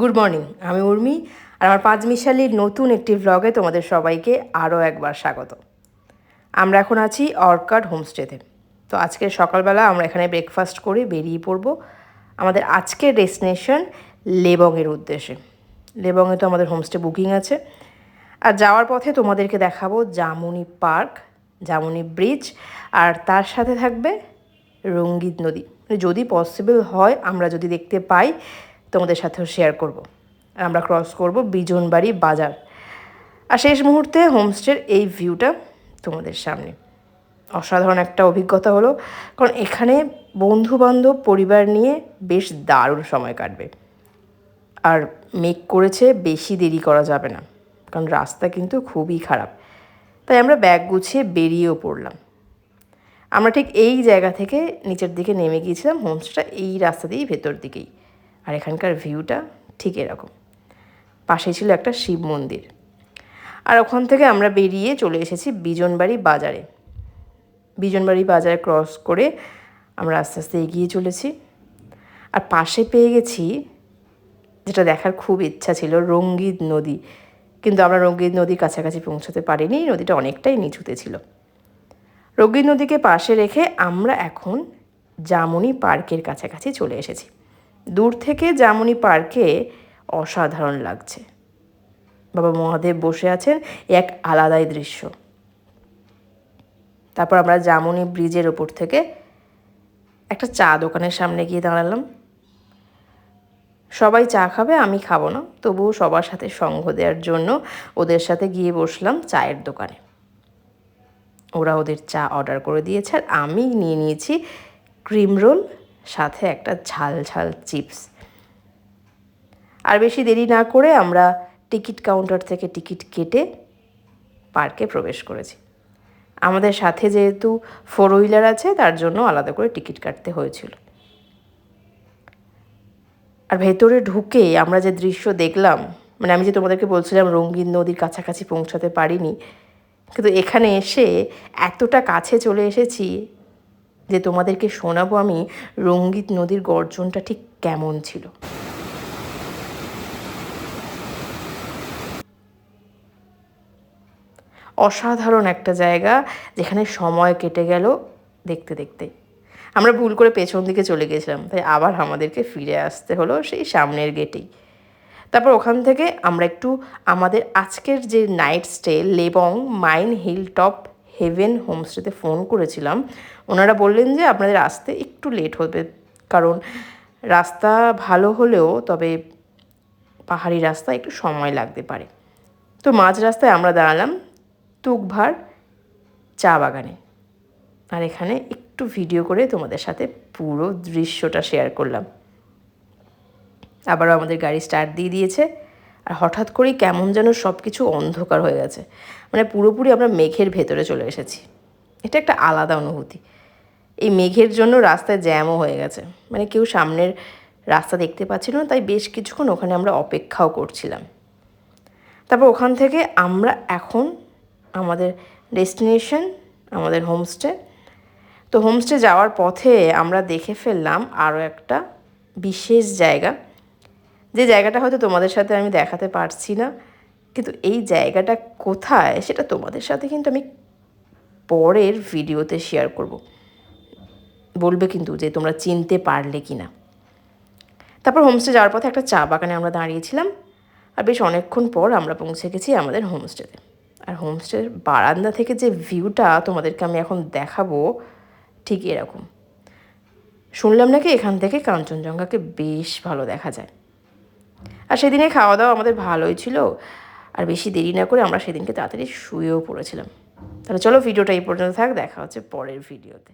Good morning আমি উর্মি, আর আমার পাঁচ মিশালির নতুন একটি ভ্লগে তোমাদের সবাইকে আরও একবার স্বাগত। আমরা এখন আছি অর্কাড হোমস্টেতে তো। আজকে সকালবেলা আমরা এখানে ব্রেকফাস্ট করে বেরিয়ে পড়ব আমাদের আজকের ডেস্টিনেশন লেবংয়ের উদ্দেশ্যে। লেবংয়ে তো আমাদের হোমস্টে বুকিং আছে। আর যাওয়ার পথে তোমাদেরকে দেখাবো জামুনি পার্ক জামুনি ব্রিজ আর তার সাথে থাকবে রঙ্গিত নদী। মানে যদি পসিবল হয়, আমরা যদি দেখতে পাই তোমাদের সাথেও শেয়ার করব। আমরা ক্রস করব বিজনবাড়ি বাজার। আর শেষ মুহূর্তে হোমস্টের এই ভিউটা তোমাদের সামনে। অসাধারণ একটা অভিজ্ঞতা হলো, কারণ এখানে বন্ধু বান্ধব পরিবার নিয়ে বেশ দারুণ সময় কাটবে। আর মেক করেছে বেশি দেরি করা যাবে না, কারণ রাস্তা কিন্তু খুবই খারাপ। তাই আমরা ব্যাগ গুছিয়ে বেরিয়েও পড়লাম। আমরা ঠিক এই জায়গা থেকে নিচের দিকে নেমে গিয়েছিলাম হোমস্টেটা এই রাস্তা দিয়েই ভেতর দিকেই। আর এখানকার ভিউটা ঠিক এরকম। পাশেই ছিল একটা শিব মন্দির। আর ওখান থেকে আমরা বেরিয়ে চলে এসেছি বিজনবাড়ি বাজারে। বিজনবাড়ি বাজারে ক্রস করে আমরা আস্তে আস্তে এগিয়ে চলেছি। আর পাশে পেয়ে গেছি যেটা দেখার খুব ইচ্ছা ছিল, রঙ্গিত নদী। কিন্তু আমরা রঙ্গিত নদীর কাছাকাছি পৌঁছতে পারিনি, নদীটা অনেকটাই নিচুতে ছিল। রঙ্গিত নদীকে পাশে রেখে আমরা এখন জামুনি পার্কের কাছাকাছি চলে এসেছি। দূর থেকে জামুনি পার্কে অসাধারণ লাগছে। বাবা মহাদেব বসে আছেন এক আলাদাই দৃশ্য। তারপর আমরা জামুনি ব্রিজের ওপর থেকে একটা চা দোকানের সামনে গিয়ে দাঁড়ালাম। সবাই চা খাবে, আমি খাব না। তবুও সবার সাথে সঙ্গ দেওয়ার জন্য ওদের সাথে গিয়ে বসলাম চায়ের দোকানে। ওরা ওদের চা অর্ডার করে দিয়েছে আর আমি নিয়ে নিয়েছি ক্রিম রোল সাথে একটা ঝাল ঝাল চিপস। আর বেশি দেরি না করে আমরা টিকিট কাউন্টার থেকে টিকিট কেটে পার্কে প্রবেশ করেছি। আমাদের সাথে যেহেতু ফোর হুইলার আছে, তার জন্য আলাদা করে টিকিট কাটতে হয়েছিল। আর ভেতরে ঢুকে আমরা যে দৃশ্য দেখলাম মানে আমি যে তোমাদেরকে বলছিলাম রঙ্গিন নদীর কাছাকাছি পৌঁছাতে পারিনি, কিন্তু এখানে এসে এতটা কাছে চলে এসেছি যে তোমাদেরকে শোনাবো আমি রঙ্গিত নদীর গর্জনটা ঠিক কেমন ছিল। অসাধারণ একটা জায়গা যেখানে সময় কেটে গেল দেখতে দেখতে। আমরা ভুল করে পেছন দিকে চলে গেছিলাম, তাই আবার আমাদেরকে ফিরে আসতে হলো সেই সামনের গেটেই। তারপর ওখান থেকে আমরা একটু আমাদের আজকের যে night stay, Lebong, mine hill top heaven হোমস্টেতে phone করেছিলাম। ওনারা বললেন যে আপনাদের আসতে একটু লেট হবে, কারণ রাস্তা ভালো হলেও তবে পাহাড়ি রাস্তা একটু সময় লাগতে পারে। তো মাঝ রাস্তায় আমরা দাঁড়ালাম তুকভার চা বাগানে। আর এখানে একটু ভিডিও করে তোমাদের সাথে পুরো দৃশ্যটা শেয়ার করলাম। আবারও আমাদের গাড়ি স্টার্ট দিয়ে দিয়েছে। আর হঠাৎ করেই কেমন যেন সব কিছু অন্ধকার হয়ে গেছে। মানে পুরোপুরি আমরা মেঘের ভেতরে চলে এসেছি। এটা একটা আলাদা অনুভূতি। এই মেঘের জন্য রাস্তায় জ্যামও হয়ে গেছে। মানে কেউ সামনের রাস্তা দেখতে পাচ্ছিল না, তাই বেশ কিছুক্ষণ ওখানে আমরা অপেক্ষাও করছিলাম। তারপর ওখান থেকে আমরা এখন আমাদের ডেস্টিনেশন, আমাদের হোমস্টে। তো হোমস্টে যাওয়ার পথে আমরা দেখে ফেললাম আরও একটা বিশেষ জায়গা। যে জায়গাটা হয়তো তোমাদের সাথে আমি দেখাতে পারছি না, কিন্তু এই জায়গাটা কোথায় সেটা তোমাদের সাথে কিন্তু আমি পরের ভিডিওতে শেয়ার করব। বলবে কিন্তু যে তোমরা চিনতে পারলে কি না। তারপর হোমস্টে যাওয়ার পথে একটা চা বাগানে আমরা দাঁড়িয়েছিলাম, আর বেশ অনেকক্ষণ পর আমরা পৌঁছে গেছি আমাদের হোমস্টেতে আর হোমস্টের বারান্দা থেকে যে ভিউটা তোমাদেরকে আমি এখন দেখাবো, ঠিক এরকম। শুনলাম নাকি এখান থেকে কাঞ্চনজঙ্ঘাকে বেশ ভালো দেখা যায়। আর সেদিনে খাওয়া দাওয়া আমাদের ভালোই ছিল। আর বেশি দেরি না করে আমরা সেদিনকে তাড়াতাড়ি শুয়েও পড়েছিলাম। তাহলে চলো ভিডিওটা এই পর্যন্ত থাক, দেখা হচ্ছে পরের ভিডিওতে।